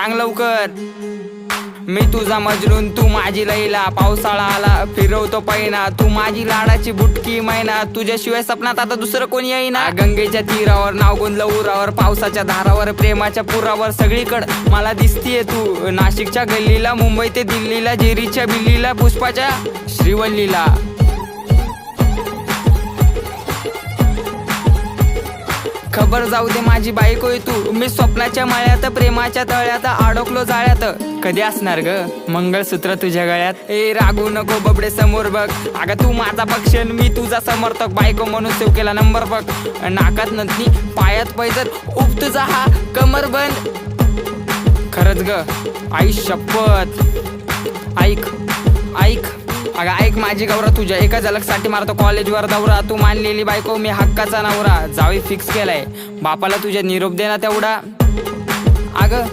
सांग लवकर. मी तुझा मजरून तू माझी लैला पावसाळा आला फिरवतो पैना. तू माझी लाडाची बुटकी मैना. तुझ्याशिवाय सपनात आता दुसरं कोणी येईना. गंगेच्या तीरावर नावगोंदला उरावर पावसाच्या धारावर प्रेमाच्या पुरावर सगळीकड मला दिसतीये तू. नाशिकच्या गल्लीला मुंबई ते दिल्लीला जेरीच्या बिल्लीला पुष्पाच्या श्रीवल्लीला. खबर जाऊ दे माझी बायकोय तू. मी स्वप्नाच्या माळ्यात प्रेमाच्या तळ्यात अडकलो जाळ्यात. कधी असणार ग? मंगळसूत्र तुझ्या गळ्यात. ए रागू नको बबडे समोर बघ. अगं तू माझा पक्षण मी तुझा समर्थक. बायको म्हणून सेव केला नंबर बघ. नाकात नथनी पायात पैजत उप तुझा हा कमर बंद. खरंच ग? आई शपथ. ऐक ऐक. अगं ऐक माझी गौरा तुझ्या एका झलकसाठी मारतो कॉलेजवर दौरा. तू मानलेली बायको मी हक्काचा नवरा. जावी फिक्स केलाय. बापाला तुझ्या निरोप देना तेवढा. अगं